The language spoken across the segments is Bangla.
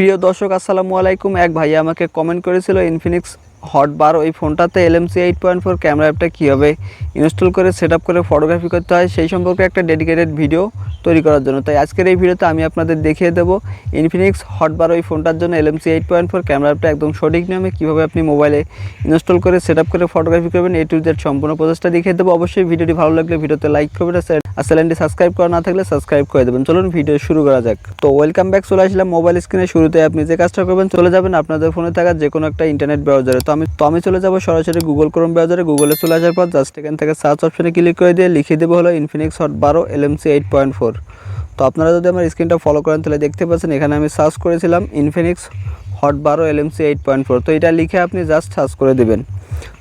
প্রিয় দর্শক আসসালামু আলাইকুম। এক ভাইয়া আমাকে কমেন্ট করেছিল ইনফিনিক্স হট বারো এই ফোনটাতে LMC eight point four camera অ্যাপটা কীভাবে ইনস্টল করে সেট করে ফটোগ্রাফি করতে হয়। সেই সম্পর্কে একটা ডেডিকেটেড ভিডিও তৈরি করার জন্য। তাই আজকের এই ভিডিওতে আমি আপনাদের দেখিয়ে দেবো ইনফিনিক্স হট বারো এই ফোনটার জন্য LMC eight point four camera অ্যাপটা একদম সঠিক নিয়মে কীভাবে আপনি মোবাইলে ইনস্টল করে সেট করে ফটোগ্রাফি করবেন এ টু জেড সম্পূর্ণ প্রসেসটা দেখিয়ে দেবো। অবশ্যই ভিডিওটি ভালো লাগলে ভিডিওতে লাইক করবেন আর চ্যানেল- আর চ্যানেলটি সাবস্ক্রাইব করা না থাকলে সাবস্ক্রাইব করে দেবেন। চলুন ভিডিও শুরু করা যাক। তো ওয়েলকাম ব্যাক চলে আসলাম মোবাইল স্ক্রিনের শুরুতে আপনি যে কাজটা করবেন, চলে যাবেন আপনাদের ফোনে থাকা যে কোনো একটা ইন্টারনেট ব্রাউজারে তো আমি তো আমি চলে যাব সরাসরি গুগল ক্রোম ব্রাউজারে গুগলে চলে আসার পর জাস্ট এখান থেকে সার্চ অপশনে ক্লিক করে দিয়ে লিখে দেবো হলো ইনফিনিক্স হট বারো এলএমসি এইট পয়েন্ট ফোর তো আপনারা যদি আমার স্ক্রিনটা ফলো করেন তাহলে দেখতে পাচ্ছেন এখানে আমি সার্চ করেছিলাম ইনফিনিক্স হট বারো এলএমসি এইট পয়েন্ট ফোর তো এটা লিখে আপনি জাস্ট সার্চ করে দেবেন।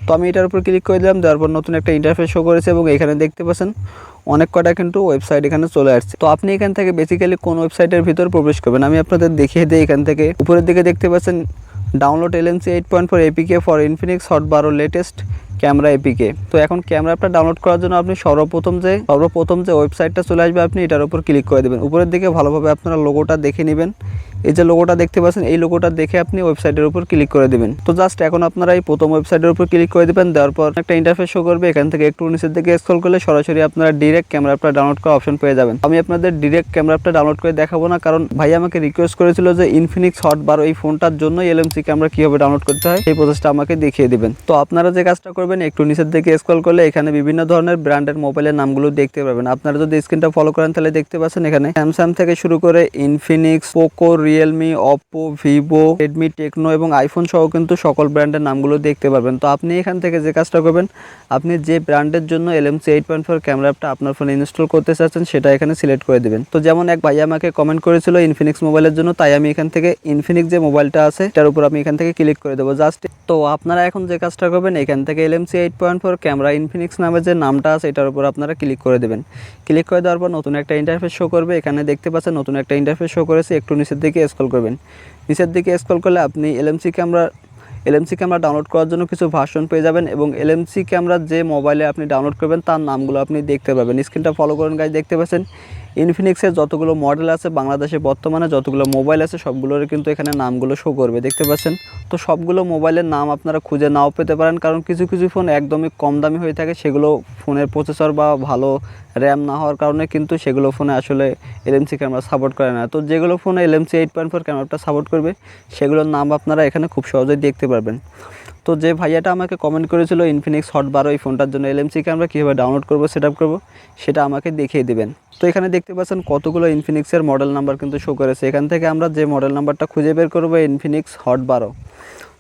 তো আমি এটার উপর ক্লিক করে দিলাম, দেওয়ার পর নতুন একটা ইন্টারফেস শো করেছে এবং এখানে দেখতে পাচ্ছেন অনেক কটা কিন্তু ওয়েবসাইট এখানে চলে আসছে। তো আপনি এখান থেকে বেসিক্যালি কোন ওয়েবসাইটের ভিতর প্রবেশ করবেন। আমি আপনাদের দেখিয়ে দিই এখান থেকে। উপরের দিকে দেখতে পাচ্ছেন download LMC eight point four APK for Infinix Hot বারো লেটেস্ট ক্যামেরা এপিকে। তো এখন ক্যামেরাটা ডাউনলোড করার জন্য আপনি সর্বপ্রথম যে সর্বপ্রথম যে ওয়েবসাইটটা চলে আসবে, আপনি এটার উপর ক্লিক করে দেবেন। উপরের দিকে ভালোভাবে আপনারা লোগোটা দেখে নেবেন। এই যে লোগোটা দেখতে পাচ্ছেন, এই লোগোটা দেখে আপনি ওয়েবসাইটের উপর ক্লিক করে দেবেন। তো জাস্ট এখন আপনারা এই প্রথম ওয়েবসাইটের উপর ক্লিক করে দেবেন, দেওয়ার পর একটা ইন্টারফেস শো করবে। এখান থেকে একটু নিচের দিকে স্ক্রল করলে সরাসরি আপনারা ডিরেক্ট ক্যামেরাটা ডাউনলোড করার অপশন পেয়ে যাবেন। আমি আপনাদের ডিরেক্ট ক্যামেরাটা ডাউনলোড করে দেখাবো না, কারণ ভাই আমাকে রিকোয়েস্ট করেছিল যে ইনফিনিক্স হট বারো এই ফোনটার জন্য এলএমসি ক্যামেরা কীভাবে ডাউনলোড করতে হয় এই প্রসেসটা আমাকে দেখিয়ে দেবেন। তো আপনারা যে কাজটা করবেন একটু নিচের দিকে স্ক্রল করলে এখানে বিভিন্ন ধরনের ব্র্যান্ডের মোবাইলের নামগুলো দেখতে পাবেন আপনারা যদি স্ক্রিনটা ফলো করেন, তাহলে দেখতে পাচ্ছেন এখানে স্যামসাং থেকে শুরু করে Infinix Poco Realme Oppo Vivo Redmi Tecno এবং আইফোন সহ কিন্তু সকল ব্র্যান্ডের নামগুলো দেখতে পারবেন। তো আপনি এখান থেকে যে কাজটা করবেন, আপনি যে ব্র্যান্ডের জন্য LMC eight point four camera অ্যাপটা আপনার ফোনে ইনস্টল করতে চাচ্ছেন, সেটা এখানে সিলেক্ট করে দেবেন। তো যেমন এক ভাই আমাকে কমেন্ট করেছিল ইনফিনিক্স মোবাইলের জন্য, তাই আমি এখান থেকে ইনফিনিক্স যে মোবাইলটা আছে তার উপর আমি এখান থেকে ক্লিক করে দেবো। জাস্ট তো আপনারা এখন যে কাজটা করবেন, এখান থেকে LMC eight point four camera Infinix নামে যে নামটা আছে, এটার উপর আপনারা ক্লিক করে দেবেন। ক্লিক করে দেওয়ার পর নতুন একটা ইন্টারফেস শো করবে। এখানে দেখতে পাচ্ছেন নতুন একটা ইন্টারফেস শো করেছে। একটু নিচের দিকে স্ক্রল করবেন। নিচের দিকে স্ক্রল করলে আপনি LMC camera LMC camera download করার জন্য কিছু ভার্সন পেয়ে যাবেন এবং এলএমসি ক্যামেরা যে মোবাইলে আপনি ডাউনলোড করবেন, তার নামগুলো আপনি দেখতে পাবেন। স্ক্রিনটা ফলো করেন গাইজ দেখতে পাচ্ছেন? ইনফিনিক্সের যতগুলো মডেল আছে, বাংলাদেশে বর্তমানে যতগুলো মোবাইল আছে, সবগুলোর কিন্তু এখানে নামগুলো শো করবে, দেখতে পাচ্ছেন? তো সবগুলো মোবাইলের নাম আপনারা খুঁজে নাও পেতে পারেন, কারণ কিছু কিছু ফোন একদমই কম দামি হয়ে থাকে, সেগুলো ফোনের প্রসেসর বা ভালো র্যাম না হওয়ার কারণে কিন্তু সেগুলো ফোনে আসলে এলএমসি ক্যামেরা সাপোর্ট করে না। তো যেগুলো ফোনে এলএমসি এইট পয়েন্ট ফোর ক্যামেরাটা সাপোর্ট করবে, সেগুলোর নাম আপনারা এখানে খুব সহজেই দেখতে পারবেন। তো যে ভাইয়াটা আমাকে কমেন্ট করেছিল ইনফিনিক্স হট বারো এই ফোনটার জন্য এলএমসি ক্যামেরা কীভাবে ডাউনলোড করব সেট আপ করব, সেটা আমাকে দেখিয়ে দেবেন। তো এখানে দেখতে পাচ্ছেন কতগুলো ইনফিনিক্সের মডেল নাম্বার কিন্তু শো করেছে। এখান থেকে আমরা যে মডেল নাম্বারটা খুঁজে বের করব ইনফিনিক্স হট বারো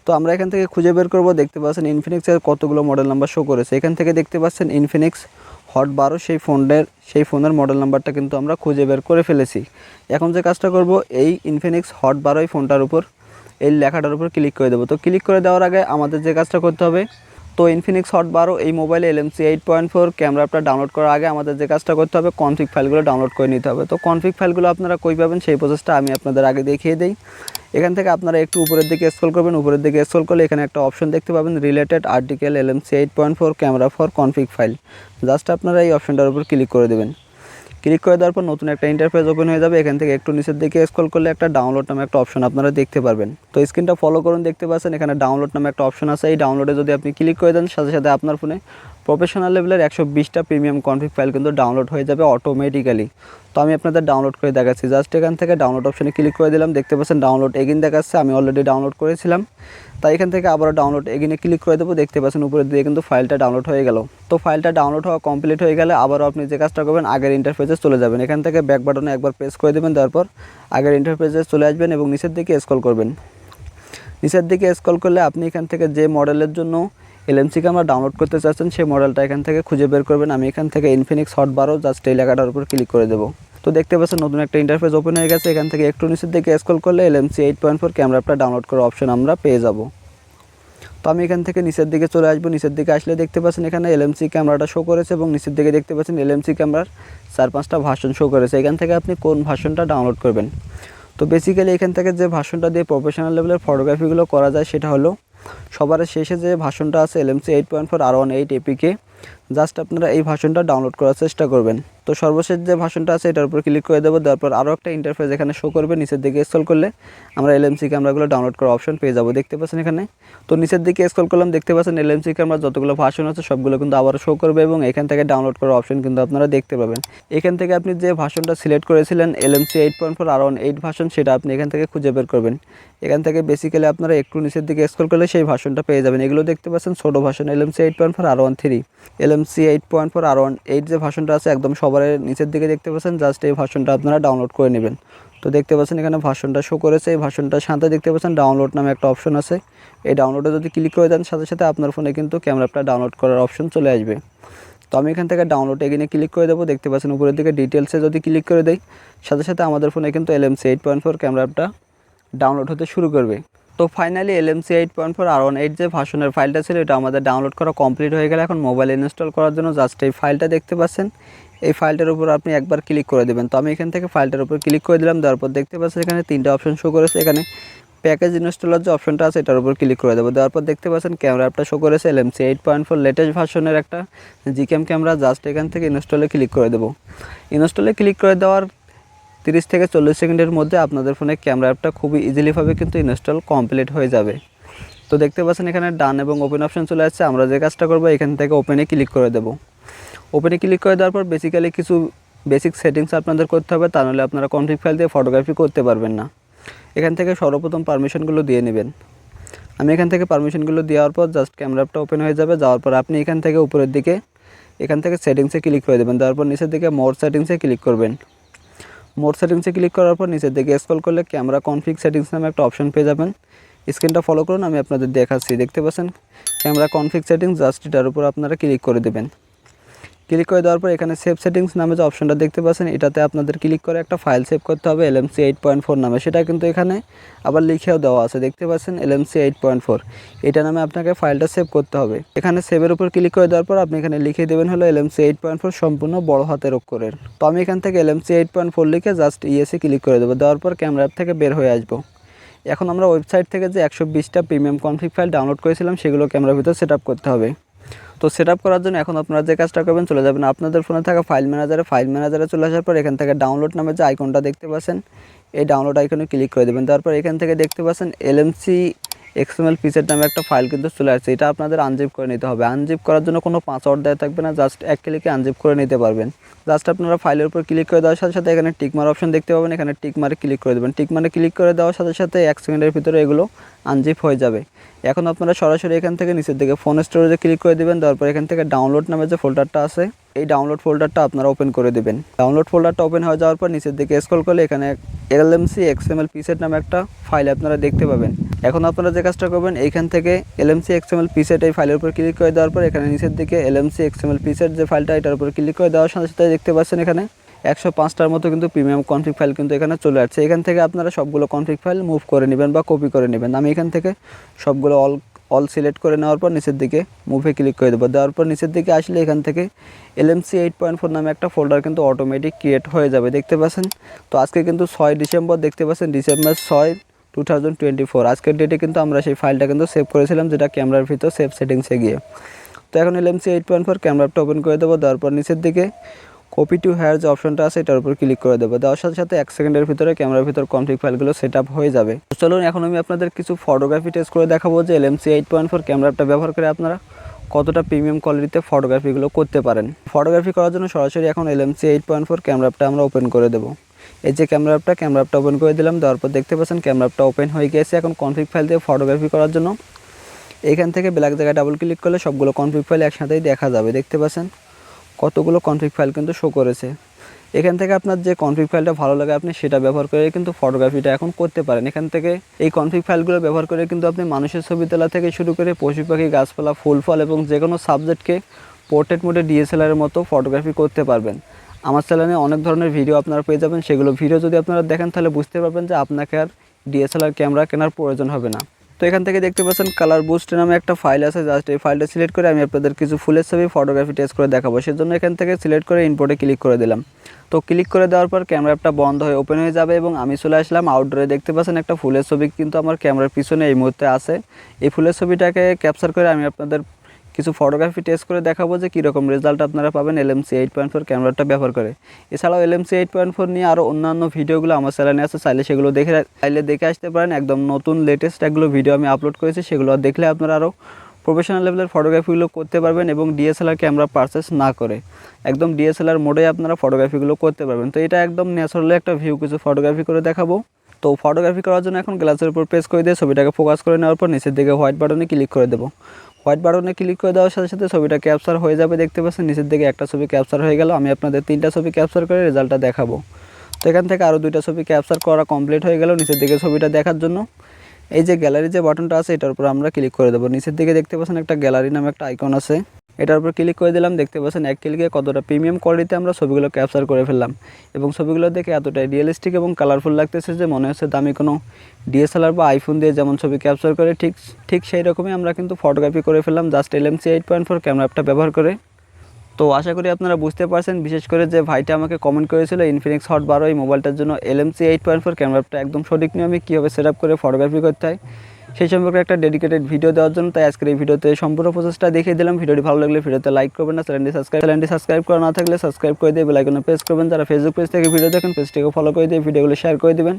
তো আমরা এখান থেকে খুঁজে বের করব, দেখতে পাচ্ছেন ইনফিনিক্সের কতগুলো মডেল নাম্বার শো করেছে। এখান থেকে দেখতে পাচ্ছেন ইনফিনিক্স হট বারো সেই ফোনের সেই ফোনের মডেল নাম্বারটা কিন্তু আমরা খুঁজে বের করে ফেলেছি। এখন যে কাজটা করব, এই ইনফিনিক্স হট বারো ফোনটার উপর এই লেখাটার উপর ক্লিক করে দেবো। তো ক্লিক করে দেওয়ার আগে আমাদের যে কাজটা করতে হবে, তো ইনফিনিক্স হট বারো এই মোবাইলে এলএমসি এইট পয়েন্ট ফোর ক্যামেরাটা ডাউনলোড করার আগে আমাদের যে কাজটা করতে হবে কনফিগ ফাইলগুলো ডাউনলোড করে নিতে হবে। তো কনফিগ ফাইলগুলো আপনারা কই পাবেন, সেই প্রসেসটা আমি আপনাদের আগে দেখিয়ে দিই। এখান থেকে আপনারা একটু উপরের দিকে স্ক্রল করবেন, উপরের দিকে স্ক্রল করলে এখানে একটা অপশন দেখতে পাবেন related article LMC eight point four camera for config file just আপনারা এই অপশনটার উপর ক্লিক করে দেবেন। ক্লিক করে দেওয়ার পর নতুন একটা ইন্টারফেস ওপেন হয়ে যাবে। এখান থেকে একটু নিচের দিকে স্ক্রল করলে একটা ডাউনলোড নামে একটা অপশন আপনারা দেখতে পারবেন। তো স্ক্রিনটা ফলো করুন, দেখতে পাচ্ছেন, এখানে ডাউনলোড নামে একটা অপশন আছে। এই ডাউনলোডে যদি আপনি ক্লিক করে দেন, সাথে সাথে আপনার ফোনে প্রফেশনাল লেভেলের একশো বিশটা প্রিমিয়াম কনফিগ ফাইল কিন্তু ডাউনলোড হয়ে যাবে অটোমেটিক্যালি তো আমি আপনাদের ডাউনলোড করে দেখাচ্ছি। জাস্ট এখান থেকে ডাউনলোড অপশনে ক্লিক করে দিলাম। দেখতে পাচ্ছেন ডাউনলোড এগিন দেখাচ্ছে। আমি অলরেডি ডাউনলোড করেছিলাম। তাই এখান থেকে আবার ডাউনলোড এগিনে ক্লিক করে দেবো। দেখতে পাচ্ছেন উপরে দিয়ে কিন্তু ফাইলটা ডাউনলোড হয়ে গেল। তো ফাইলটা ডাউনলোড হওয়া কমপ্লিট হয়ে গেলে আবারও আপনি যে কাজটা করবেন, আগের ইন্টারফেসে চলে যাবেন। এখান থেকে ব্যাক বাটনে একবার প্রেস করে দেবেন। তারপর আগের ইন্টারফেসে চলে আসবেন এবং নিচের দিকে স্ক্রল করবেন। নিচের দিকে স্ক্রল করলে আপনি এখান থেকে যে মডেলের জন্য এলএমসি ক্যামেরা ডাউনলোড করতে চাচ্ছেন, সেই মডেলটা এখান থেকে খুঁজে বের করবেন। আমি এখান থেকে ইনফিনিক্স হট বারো জাস্ট এই লেখাটার উপর ক্লিক করে দেবো। তো দেখতে পাচ্ছেন, নতুন একটা ইন্টারফেস ওপেন হয়ে গেছে। এখান থেকে একটু নিচের দিকে স্ক্রল করলে এলএমসি এইট পয়েন্ট ফোর ক্যামেরাটা ডাউনলোড করার অপশন আমরা পেয়ে যাব। তো আমি এখান থেকে নিচের দিকে চলে আসব। নিচের দিকে আসলে দেখতে পাচ্ছেন, এখানে এলএমসি ক্যামেরাটা শো করেছে এবং নিচের দিকে দেখতে পাচ্ছেন এলএমসি ক্যামেরার চার পাঁচটা ভার্সন শো করেছে। এখান থেকে আপনি কোন ভার্সনটা ডাউনলোড করবেন? তো বেসিক্যালি এখান থেকে যে ভার্সনটা দিয়ে প্রফেশনাল লেভেলের ফটোগ্রাফিগুলো করা যায়, সেটা হলো সবার শেষে যে ভাষণটা আছে LMC eight point four R one eight APK just আপনারা এই ভাষণটা ডাউনলোড করার চেষ্টা করবেন। তো সর্বশেষ যে ভাষণটা আছে, এটার উপর ক্লিক করে দেবো, দেওয়ার পর আরও একটা ইন্টারফেস এখানে শো করবে, নিচের দিকে স্ক্রল করলে আমরা এলএমসি ক্যামেরাগুলো ডাউনলোড করার অপশন পেয়ে যাব, দেখতে পাচ্ছেন এখানে। তো নিচের দিকে স্ক্রল করলাম, দেখতে পাচ্ছেন এলএমসি ক্যামেরা যতগুলো ভাষণ আছে, সবগুলো কিন্তু আবার শো করবে এবং এখান থেকে ডাউনলোড করার অপশন কিন্তু আপনারা দেখতে পাবেন। এখান থেকে আপনি যে ভাষণটা সিলেক্ট করেছিলেন LMC eight point four R one eight ভাষণ সেটা আপনি এখান থেকে খুঁজে বের করবেন। এখান থেকে বেসিক্যালি আপনারা একটু নিচের দিকে স্ক্রল করলে সেই ভাষণটা পেয়ে যাবেন। এগুলো দেখতে পাচ্ছেন, ছোটো ভাষণ LMC eight point four R one three LMC eight point four R one eight যে ভাষণটা আছে একদম সবার নিচের দিকে দেখতে পাচ্ছেন জাস্ট এই ভাষণটা আপনারা ডাউনলোড করে নেবেন। তো দেখতে পাচ্ছেন এখানে ভাষণটা শো করেছে, এই ভাষণটার সাথে দেখতে পাচ্ছেন ডাউনলোড নামে একটা অপশন আছে। এই ডাউনলোডে যদি ক্লিক করে দেন, সাথে সাথে আপনার ফোনে কিন্তু ক্যামেরাটা ডাউনলোড করার অপশন চলে আসবে। তো আমি এখান থেকে ডাউনলোড এগিয়ে ক্লিক করে দেবো, দেখতে পাচ্ছেন উপরের দিকে ডিটেলসে যদি ক্লিক করে দেই, সাথে সাথে আমাদের ফোনে কিন্তু এলএমসি এইট পয়েন্ট ফোর ক্যামেরাটা ডাউনলোড হতে শুরু করবে। তো finally LMC eight point four R one eight যে ভাষণের ফাইলটা ছিল, এটা আমাদের ডাউনলোড করা কমপ্লিট হয়ে গেলে। এখন মোবাইল ইনস্টল করার জন্য জাস্ট এই ফাইলটা দেখতে পাচ্ছেন। এই ফাইলটার উপর আপনি একবার ক্লিক করে দেবেন। তো আমি এখান থেকে ফাইলটার উপর ক্লিক করে দিলাম, দেওয়ার পর দেখতে পাচ্ছেন এখানে তিনটা অপশন শো করেছে। এখানে প্যাকেজ ইনস্টলার যে অপশনটা আছে, এটার উপর ক্লিক করে দেবো। দেওয়ার পর দেখতে পাচ্ছেন ক্যামেরা অ্যাপটা শো করেছে LMC eight point four latest ভার্সনের একটা জিক্যাম ক্যামেরা জাস্ট এখান থেকে ইনস্টলে ক্লিক করে দেবো। ইনস্টলে ক্লিক করে দেওয়ার তিরিশ থেকে চল্লিশ সেকেন্ডের মধ্যে আপনাদের ফোনে ক্যামেরা অ্যাপটা খুবই ইজিলিভাবে কিন্তু ইনস্টল কমপ্লিট হয়ে যাবে। তো দেখতে পাচ্ছেন এখানে ডান এবং ওপেন অপশন চলে আসছে। আমরা যে কাজটা করব, এখান থেকে ওপেনে ক্লিক করে দেবো। ওপেনে ক্লিক করে দেওয়ার পর বেসিক্যালি কিছু বেসিক সেটিংস আপনাদের করতে হবে। তা নাহলে আপনারা কনফিগ ফাইল দিয়ে ফটোগ্রাফি করতে পারবেন না। এখান থেকে সর্বপ্রথম পারমিশনগুলো দিয়ে নেবেন। আমি এখান থেকে পারমিশনগুলো দেওয়ার পর জাস্ট ক্যামেরাটা ওপেন হয়ে যাবে। যাওয়ার পর আপনি এখান থেকে উপরের দিকে, এখান থেকে সেটিংসে ক্লিক করে দেবেন। তারপর নিচের দিকে মোর সেটিংসে ক্লিক করবেন। মোর সেটিংসে ক্লিক করার পর নিচের দিকে স্কল করলে ক্যামেরা কনফিগ সেটিংস নামে একটা অপশন পেয়ে যাবেন। স্ক্রিনটা ফলো করুন, আমি আপনাদের দেখাচ্ছি। দেখতে পাচ্ছেন? ক্যামেরা কনফিগ সেটিংস জাস্ট এটার উপর আপনারা ক্লিক করে দেবেন। ক্লিক করে দেওয়ার পর এখানে সেভ সেটিংস নামে যে অপশনটা দেখতে পাচ্ছেন, এটাতে আপনাদের ক্লিক করে একটা ফাইল সেভ করতে হবে এলএমসি এইট পয়েন্ট ফোর নামে। সেটা কিন্তু এখানে আবার লিখেও দেওয়া আছে, দেখতে পাচ্ছেন এলএমসি এইট পয়েন্ট ফোর এটা নামে আপনাকে ফাইলটা সেভ করতে হবে। এখানে সেভের উপর ক্লিক করে দেওয়ার পর আপনি এখানে লিখে দেবেন হলো এলএমসি এইট পয়েন্ট ফোর সম্পূর্ণ বড় হাতের অক্ষরের। তো আমি এখান থেকে এলএমসি এইট পয়েন্ট ফোর লিখে জাস্ট ইএসে ক্লিক করে দেবো। দেওয়ার পর ক্যামেরা অ্যাপ থেকে বের হয়ে আসব। এখন আমরা ওয়েবসাইট থেকে যে একশো বিশটা প্রিমিয়াম কনফিগ ফাইল ডাউনলোড করেছিলাম, সেগুলো ক্যামেরার ভিতর সেট করতে হবে। তো সেট করার জন্য এখন আপনারা যে কাজটা করবেন চলে যাবেন। আপনাদের ফোনে থাকা ফাইল ম্যানেজারে ফাইল ম্যানেজারে চলে আসার পর এখান থেকে ডাউনলোড নামে যে আইকনটা দেখতে পাচ্ছেন, এই ডাউনলোড আইকনে ক্লিক করে দেবেন। তারপর এখান থেকে দেখতে পাচ্ছেন এলএমসি এক্সএমএল পিসের নামে একটা ফাইল কিন্তু চলে আসছে। এটা আপনাদের আনজিপ করে নিতে হবে। আনজিপ করার জন্য কোনো পাসওয়ার্ড দেওয়া থাকবে না। জাস্ট এক ক্লিকে আনজিপ করে নিতে পারবেন। জাস্ট আপনারা ফাইলের উপর ক্লিক করে দেওয়ার সাথে সাথে এখানে টিকমার অপশন দেখতে পাবেন। এখানে টিকমারে ক্লিক করে দেবেন। টিকমারে ক্লিক করে দেওয়ার সাথে সাথে এক সেকেন্ডের ভিতরে এগুলো আনজিপ হয়ে যাবে। এখন আপনারা সরাসরি এখান থেকে নিচের দিকে ফোন স্টোরেজে ক্লিক করে দেবেন। তারপর এখান থেকে ডাউনলোড নামে যে ফোল্ডারটা আছে এই ডাউনলোড ফোল্ডারটা আপনারা ওপেন করে দেবেন। ডাউনলোড ফোল্ডারটা ওপেন হয়ে যাওয়ার পর নিচের দিকে স্ক্রল করলে এখানে এলএমসি এক্সএমএল পিসেট নামে একটা ফাইল আপনারা দেখতে পাবেন। এখন আপনারা যে কাজটা করবেন, এইখান থেকে এলএমসি এক্সএমএল পিসেট এই ফাইলের উপর ক্লিক করে দেওয়ার পর এখানে নিচের দিকে এলএমসি এক্সএমএল পিসেট যে ফাইলটা এটার উপর ক্লিক করে দেওয়ার সাথে সাথে দেখতে পাচ্ছেন এখানে একশো পাঁচটার মতো কিন্তু প্রিমিয়াম কনফিগ ফাইল কিন্তু এখানে চলে আসছে। এখান থেকে আপনারা সবগুলো কনফিগ ফাইল মুভ করে নেবেন বা কপি করে নেবেন। আমি এখান থেকে সবগুলো অল অল সিলেক্ট করে নেওয়ার পর নিচের দিকে মুভে ক্লিক করে দেবো। দেওয়ার পর নিচের দিকে আসলে এখান থেকে এলএমসি এইট পয়েন্ট ফোর নামে একটা ফোল্ডার কিন্তু অটোমেটিক ক্রিয়েট হয়ে যাবে। দেখতে পাচ্ছেন? তো আজকে কিন্তু ছয় ডিসেম্বর, দেখতে পাচ্ছেন? ডিসেম্বর ছয় টু থাউজেন্ড টোয়েন্টি ফোর আজকের ডেটে কিন্তু আমরা সেই ফাইলটা কিন্তু সেভ করেছিলাম, যেটা ক্যামেরার ভিতর সেভ সেটিংসে গিয়ে। তো এখন এলএমসি এইট পয়েন্ট ফোর ক্যামেরাটা ওপেন করে দেবো। দেওয়ার পর নিচের দিকে কপি টু হেয়ার যে অপশনটা আছে, এটার উপর ক্লিক করে দেবো। দেওয়ার সাথে সাথে এক সেকেন্ডের ভিতরে ক্যামেরার ভিতর কনফিগ ফাইলগুলো সেট আপ হয়ে যাবে। চলুন, এখন আমি আপনাদের কিছু ফটোগ্রাফি টেস্ট করে দেখাবো যে এলএমসি এইট পয়েন্ট ফোর ক্যামেরাটা ব্যবহার করে আপনারা কতটা প্রিমিয়াম কোয়ালিটিতে ফটোগ্রাফিগুলো করতে পারেন। ফটোগ্রাফি করার জন্য সরাসরি এখন এলএমসি এইট পয়েন্ট ফোর ক্যামেরাটা আমরা ওপেন করে দেবো। এই যে ক্যামেরা অ্যাপটা ক্যামেরা অ্যাপটা ওপেন করে দিলাম, দেওয়ার পর দেখতে পাচ্ছেন ক্যামেরা অ্যাপটা ওপেন হয়ে গিয়েছে এখন কনফিগ ফাইল দিয়ে ফটোগ্রাফি করার জন্য। এখান থেকে ব্ল্যাক জায়গায় ডাবল ক্লিক করলে সবগুলো কনফিগ ফাইল একসাথেই দেখা যাবে, দেখতে পাচ্ছেন? কতগুলো কনফিগ ফাইল কিন্তু শো করেছে। এখান থেকে আপনার যে কনফিগ ফাইলটা ভালো লাগে, আপনি সেটা ব্যবহার করে কিন্তু ফটোগ্রাফিটা এখন করতে পারেন। এখান থেকে এই কনফিগ ফাইলগুলো ব্যবহার করে কিন্তু আপনি মানুষের ছবি তোলা থেকে শুরু করে পশু পাখি, গাছপালা, ফুল, ফল এবং যে কোনো সাবজেক্টকে পোর্ট্রেট মোডে ডিএসএলআরের মতো ফটোগ্রাফি করতে পারবেন। আমার চ্যানেলে অনেক ধরনের ভিডিও আপনারা পেয়ে যাবেন। সেগুলো ভিডিও যদি আপনারা দেখেন, তাহলে বুঝতে পারবেন যে আপনাকে আর ডিএসএলআর ক্যামেরা কেনার প্রয়োজন হবে না। তো এখান থেকে দেখতে পাচ্ছেন কালার বুস্ট নামে একটা ফাইল আছে। জাস্ট এই ফাইলটা সিলেক্ট করে আমি আপনাদের কিছু ফুলের ছবি ফটোগ্রাফি টেস্ট করে দেখাবো। সেজন্য এখান থেকে সিলেক্ট করে ইনপোর্টে ক্লিক করে দিলাম। তো ক্লিক করে দেওয়ার পর ক্যামেরা অ্যাপটা বন্ধ হয়ে ওপেন হয়ে যাবে এবং আমি চলে আসলাম আউটডোরে দেখতে পাচ্ছেন একটা ফুলের ছবি কিন্তু আমার ক্যামেরার পিছনে এই মুহূর্তে আছে। এই ফুলের ছবিটাকে ক্যাপচার করে আমি আপনাদের কিছু ফটোগ্রাফি টেস্ট করে দেখাবো যে কীরকম রেজাল্ট আপনারা পাবেন এলএমসি এইট পয়েন্ট ফোর ক্যামেরাটা ব্যবহার করে। এছাড়াও এলএমসি এইট পয়েন্ট ফোর নিয়ে আরও অন্যান্য ভিডিওগুলো আমার চ্যানেলে আছে, চাইলে সেগুলো দেখে চাইলে দেখে আসতে পারেন। একদম নতুন লেটেস্ট একগুলো ভিডিও আমি আপলোড করেছি, সেগুলো দেখলে আপনারা আরও প্রফেশনাল লেভেলের ফটোগ্রাফিগুলো করতে পারবেন এবং ডিএসএলআর ক্যামেরা পারচেস না করে। একদম ডিএসএলআর মোডে আপনারা ফটোগ্রাফিগুলো করতে পারবেন। তো এটা একদম ন্যাচারালি একটা ভিউ কিছু ফটোগ্রাফি করে দেখাবো। তো ফটোগ্রাফি করার জন্য এখন গ্লাসের উপর প্রেস করে দিয়ে ছবিটাকে ফোকাস করে নেওয়ার পর নিচের দিকে হোয়াইট বাটনে ক্লিক করে দেবো। হোয়াইট বাটনে ক্লিক করে দেওয়ার সাথে সাথে ছবিটা ক্যাপচার হয়ে যাবে, দেখতে পাচ্ছেন? নিচের দিকে একটা ছবি ক্যাপচার হয়ে গেল, আমি আপনাদের তিনটা ছবি ক্যাপচার করে রেজাল্টটা দেখাবো। তো এখান থেকে আরও দুইটা ছবি ক্যাপচার করা কমপ্লিট হয়ে গেল নিচের দিকে ছবিটা দেখার জন্য। এই যে গ্যালারি যে বাটনটা আছে, এটার উপর আমরা ক্লিক করে দেবো। নিচের দিকে দেখতে পাচ্ছেন একটা গ্যালারি নামে একটা আইকন আছে। এটার উপর ক্লিক করে দিলাম, দেখতে পাচ্ছেন এক ক্লিকে কতটা প্রিমিয়াম কোয়ালিটিতে আমরা ছবিগুলো ক্যাপচার করে ফেললাম। এবং ছবিগুলো দেখে এতটাই রিয়েলিস্টিক এবং কালারফুল লাগতেছে যে মনে হচ্ছে দামি কোনো ডিএসএলআর বা আইফোন দিয়ে যেমন ছবি ক্যাপচার করে, ঠিক ঠিক সেই রকমই আমরা কিন্তু ফটোগ্রাফি করে ফেললাম just LMC eight point four ক্যামেরাটা ব্যবহার করে। তো আশা করি আপনারা বুঝতে পারছেন, বিশেষ করে যে ভাইটা আমাকে কমেন্ট করেছিল ইনফিনিক্স হট বারো এই মোবাইলটার জন্য এলএমসি এইট পয়েন্ট ফোর ক্যামেরাটা একদম সঠিক নিয়মে কীভাবে সেট আপ করে ফটোগ্রাফি করতে হয়। সেই সম্পর্কে একটা ডেডিকেটেড ভিডিও দেওয়ার জন্য, তাই আজকের এই ভিডিওতে সম্পূর্ণ প্রসেসটা দেখিয়ে দিলাম। ভিডিওটি ভালো লাগলে ভিডিওতে লাইক করবেন না চ্যানেলটি সাবস্ক্রাইব চ্যানেলটি সাবস্ক্রাইব করা না থাকলে সাবস্ক্রাইব করে দিয়ে বেলাইকনে প্রেস করবেন। যারা ফেসবুক পেজ থেকে ভিডিও দেখেন পেজটিকে ফলো করে দিয়ে ভিডিওগুলো শেয়ার করে দেবেন।